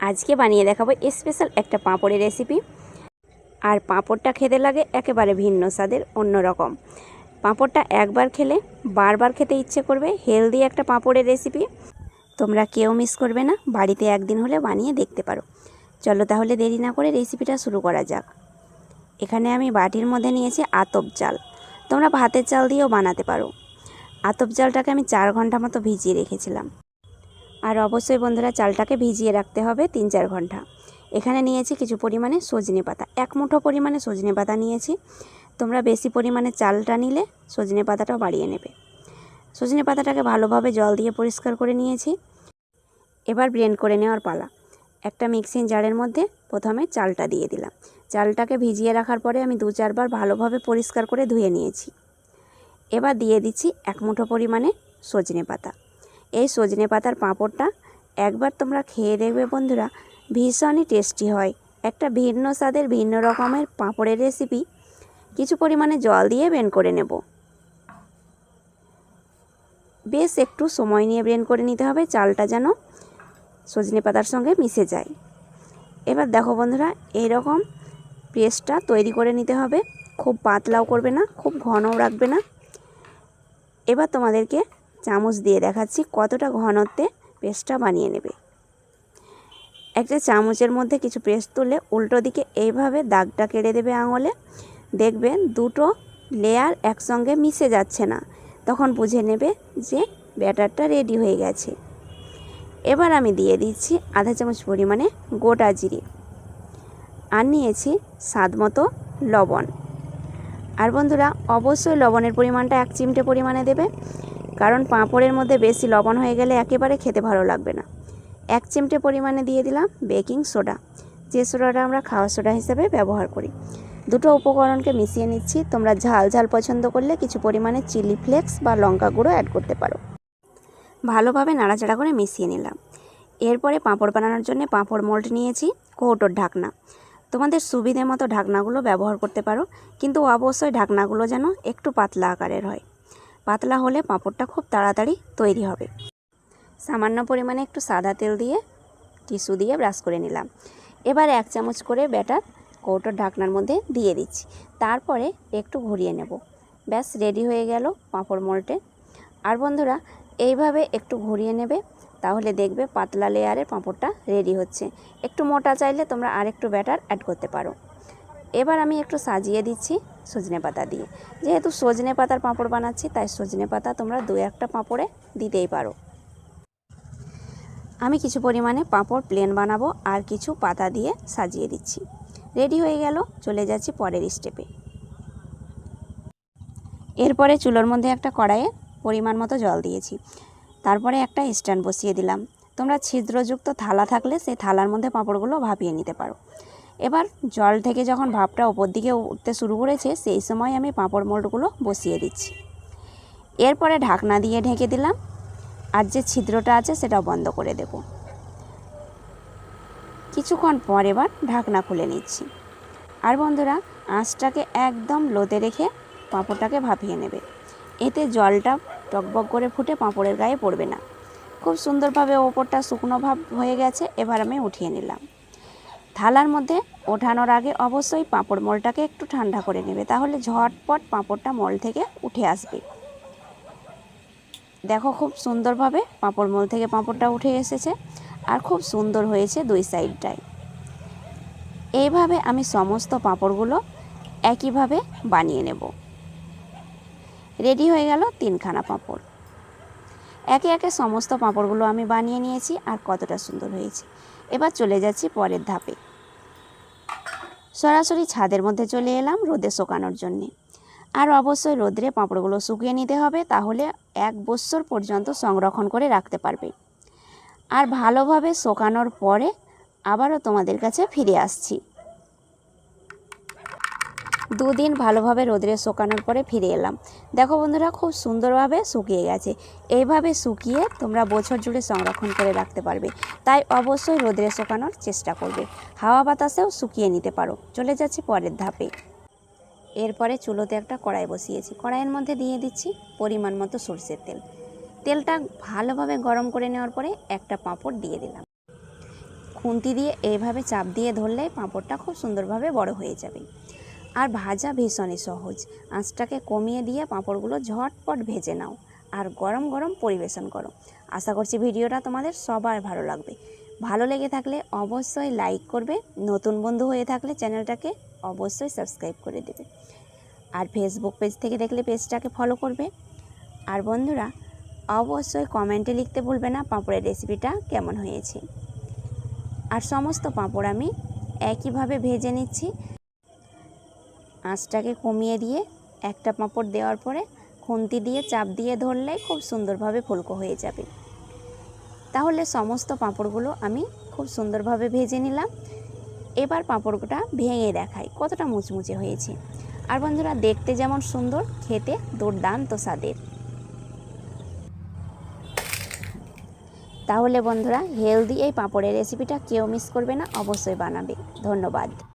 আজকে বানিয়ে দেখাবো স্পেশাল একটা পাঁপড়ের রেসিপি আর পাঁপড়টা খেতে লাগে একেবারে ভিন্ন স্বাদের, অন্যরকম। পাঁপড়টা একবার খেলে বারবার খেতে ইচ্ছে করবে হেলদি একটা পাঁপড়ের রেসিপি তোমরা কেউ মিস করবে না, বাড়িতে একদিন হলে বানিয়ে দেখতে পারো। চলো তাহলে দেরি না করে রেসিপিটা শুরু করা যাক। এখানে আমি বাটির মধ্যে নিয়েছি আতপ চাল। তোমরা ভাতের চাল দিয়েও বানাতে পারো। আতপ চালটাকে আমি চার ঘণ্টা মতো ভিজিয়ে রেখেছিলাম। আর অবশ্যই বন্ধুরা চালটাকে ভিজিয়ে রাখতে হবে তিন চার ঘণ্টা। এখানে নিয়েছি কিছু পরিমাণে সজনে পাতা। এক মুঠো পরিমাণে সজনে পাতা নিয়েছি। তোমরা বেশি পরিমাণে চালটা নিলে সজনে পাতাটাও বাড়িয়ে নেবে। সজনে পাতাটাকে ভালোভাবে জল দিয়ে পরিষ্কার করে নিয়েছি। এবার ব্লেন্ড করে নেওয়ার পালা। একটা মিক্সিং জারের মধ্যে প্রথমে চালটা দিয়ে দিলাম। চালটাকে ভিজিয়ে রাখার পরে আমি দু চারবার ভালোভাবে পরিষ্কার করে ধুয়ে নিয়েছি। এবার দিয়ে দিচ্ছি এক মুঠো পরিমাণে সজনে পাতা। এই সজনে পাতার পাঁপড়টা একবার তোমরা খেয়ে দেখবে বন্ধুরা, ভীষণই টেস্টি হয়। একটা ভিন্ন স্বাদের, ভিন্ন রকমের পাঁপড়ের রেসিপি কিছু পরিমাণে জল দিয়ে ব্রেন করে নেব। বেশ একটু সময় নিয়ে ব্রেন করে নিতে হবে, চালটা যেন সজনে পাতার সঙ্গে মিশে যায়। এবার দেখো বন্ধুরা, এইরকম পেস্টটা তৈরি করে নিতে হবে। খুব পাতলাও করবে না, খুব ঘনও রাখবে না। এবার তোমাদেরকে চামচ দিয়ে দেখাচ্ছি কতটা ঘনত্বে পেস্টটা বানিয়ে নেবে। একটা চামচের মধ্যে কিছু পেস্ট তুলে উল্টো দিকে এইভাবে দাগটা কেড়ে দেবে আঙুলে। দেখবেন দুটো লেয়ার একসঙ্গে মিশে যাচ্ছে না। তখন বুঝে নেবে যে ব্যাটারটা রেডি হয়ে গেছে। এবার আমি দিয়ে দিচ্ছি আধা চামচ পরিমাণে গোটা জিরে। আর নিয়েছি স্বাদ মতো লবণ। আর বন্ধুরা, অবশ্যই লবণের পরিমাণটা এক চিমটে পরিমাণে দেবে। কারণ পাঁপড়ের মধ্যে বেশি লবণ হয়ে গেলে একেবারে খেতে ভালো লাগবে না। এক চিমটে পরিমাণে দিয়ে দিলাম বেকিং সোডা। যে সোডাটা আমরা খাওয়া সোডা হিসেবে ব্যবহার করি। দুটো উপকরণকে মিশিয়ে নিচ্ছি। তোমরা ঝাল ঝাল পছন্দ করলে কিছু পরিমাণে চিলি ফ্লেক্স বা লঙ্কা গুঁড়ো অ্যাড করতে পারো। ভালোভাবে নাড়াচাড়া করে মিশিয়ে নিলাম। এরপরে পাঁপড় বানানোর জন্য পাঁপড় মোল্ড নিয়েছি, কৌটোর ঢাকনা। তোমাদের সুবিধে মতো ঢাকনাগুলো ব্যবহার করতে পারো, কিন্তু অবশ্যই ঢাকনাগুলো যেন একটু পাতলা আকারের হয়। পাতলা হলে পাঁপড়টা খুব তাড়াতাড়ি তৈরি হবে। সামান্য পরিমাণে একটু সাদা তেল দিয়ে টিস্যু দিয়ে ব্রাশ করে নিলাম। এবার এক চামচ করে ব্যাটার কৌটোর ঢাকনার মধ্যে দিয়ে দিচ্ছি। তারপরে একটু ঘুরিয়ে নেব। ব্যাস, রেডি হয়ে গেল পাঁপড় মোল্টে। আর বন্ধুরা, এইভাবে একটু ঘুরিয়ে নেবে, তাহলে দেখবে পাতলা লেয়ারের পাঁপড়টা রেডি হচ্ছে। একটু মোটা চাইলে তোমরা আর একটু ব্যাটার অ্যাড করতে পারো। এবার আমি একটু সাজিয়ে দিচ্ছি সজনে পাতা দিয়ে। যেহেতু সজনে পাতার পাঁপড় বানাচ্ছি, তাই সজনে পাতা তোমরা দু একটা পাঁপড়ে দিতেই পারো। আমি কিছু পরিমাণে পাঁপড় প্লেন বানাবো আর কিছু পাতা দিয়ে সাজিয়ে দিচ্ছি। রেডি হয়ে গেল, চলে যাচ্ছি পরের স্টেপে এরপরে চুলোর মধ্যে একটা কড়াইয়ে পরিমাণ মতো জল দিয়েছি। তারপরে একটা স্ট্যান্ড বসিয়ে দিলাম। তোমরা ছিদ্রযুক্ত থালা থাকলে সেই থালার মধ্যে পাঁপড়গুলো ভাপিয়ে নিতে পারো। এবার জল থেকে যখন ভাপটা ওপর দিকে উঠতে শুরু করেছে, সেই সময় আমি পাঁপড় মোল্ডগুলো বসিয়ে দিচ্ছি। এরপরে ঢাকনা দিয়ে ঢেকে দিলাম আর যে ছিদ্রটা আছে সেটাও বন্ধ করে দেব। কিছুক্ষণ পর এবার ঢাকনা খুলে নিচ্ছি। আর বন্ধুরা, আঁচটাকে একদম লোতে রেখে পাঁপড়টাকে ভাপিয়ে নেবে। এতে জলটা টকবক করে ফুটে পাঁপড়ের গায়ে পড়বে না। খুব সুন্দরভাবে ওপরটা শুকনো ভাব হয়ে গেছে, এবার আমি উঠিয়ে নিলাম। থালার মধ্যে ওঠানোর আগে অবশ্যই পাঁপড় মলটাকে একটু ঠান্ডা করে নেবে, তাহলে ঝটপট পাঁপড়টা মল থেকে উঠে আসবে। দেখো খুব সুন্দরভাবে পাঁপড় মল থেকে পাঁপড়টা উঠে এসেছে আর খুব সুন্দর হয়েছে দুই সাইডটায় এইভাবে আমি সমস্ত পাঁপড়গুলো একইভাবে বানিয়ে নেব। রেডি হয়ে গেল তিনখানা পাঁপড়। একে একে সমস্ত পাঁপড়গুলো আমি বানিয়ে নিয়েছি আর কতটা সুন্দর হয়েছে। এবার চলে যাচ্ছি পরের ধাপে। সরাসরি ছাদের মধ্যে চলে এলাম রোদে শোকানোর জন্যে। আর অবশ্যই রোদ্রে পাঁপড়গুলো শুকিয়ে নিতে হবে, তাহলে এক বছর পর্যন্ত সংরক্ষণ করে রাখতে পারবে। আর ভালোভাবে শোকানোর পরে আবারও তোমাদের কাছে ফিরে আসছি। দুদিন ভালোভাবে রোদ্রে শুকানোর পরে ফিরে এলাম। দেখো বন্ধুরা, খুব সুন্দরভাবে শুকিয়ে গেছে। এইভাবে শুকিয়ে তোমরা বছর জুড়ে সংরক্ষণ করে রাখতে পারবে। তাই অবশ্যই রোদ্রে শুকানোর চেষ্টা করবে। হাওয়া বাতাসেও শুকিয়ে নিতে পারো। চলে যাচ্ছি পরের ধাপে। এরপরে চুলোতে একটা কড়াই বসিয়েছি। কড়াইয়ের মধ্যে দিয়ে দিচ্ছি পরিমাণ মতো সর্ষের তেল। তেলটা ভালোভাবে গরম করে নেওয়ার পরে একটা পাঁপড় দিয়ে দিলাম। খুন্তি দিয়ে এইভাবে চাপ দিয়ে ধরলে পাঁপড়টা খুব সুন্দরভাবে বড় হয়ে যাবে। আর ভাজা ভীষণই সহজ। আঁচটাকে কমিয়ে দিয়ে পাঁপড়গুলো ঝটপট ভেজে নাও আর গরম গরম পরিবেশন করো। আশা করছি ভিডিওটা তোমাদের সবার ভালো লাগবে। ভালো লেগে থাকলে অবশ্যই লাইক করবে। নতুন বন্ধু হয়ে থাকলে চ্যানেলটাকে অবশ্যই সাবস্ক্রাইব করে দেবে। আর ফেসবুক পেজ থেকে দেখলে পেজটাকে ফলো করবে। আর বন্ধুরা, অবশ্যই কমেন্টে লিখতে ভুলবে না পাঁপড়ের রেসিপিটা কেমন হয়েছে। আর সমস্ত পাঁপড় আমি একইভাবে ভেজে নিচ্ছি। আঁচটাকে কমিয়ে দিয়ে একটা পাঁপড় দেওয়ার পরে খুন্তি দিয়ে চাপ দিয়ে ধরলে খুব সুন্দরভাবে ফুলকো হয়ে যাবে। তাহলে সমস্ত পাঁপড়গুলো আমি খুব সুন্দরভাবে ভেজে নিলাম। এবার পাঁপড়টা ভেঙে দেখাই কতটা মুচমুচে হয়েছে। আর বন্ধুরা, দেখতে যেমন সুন্দর, খেতে দুর্দান্ত স্বাদের। তাহলে বন্ধুরা, হেলদি এই পাঁপড়ের রেসিপিটা কেউ মিস করবে না, অবশ্যই বানাবে। ধন্যবাদ।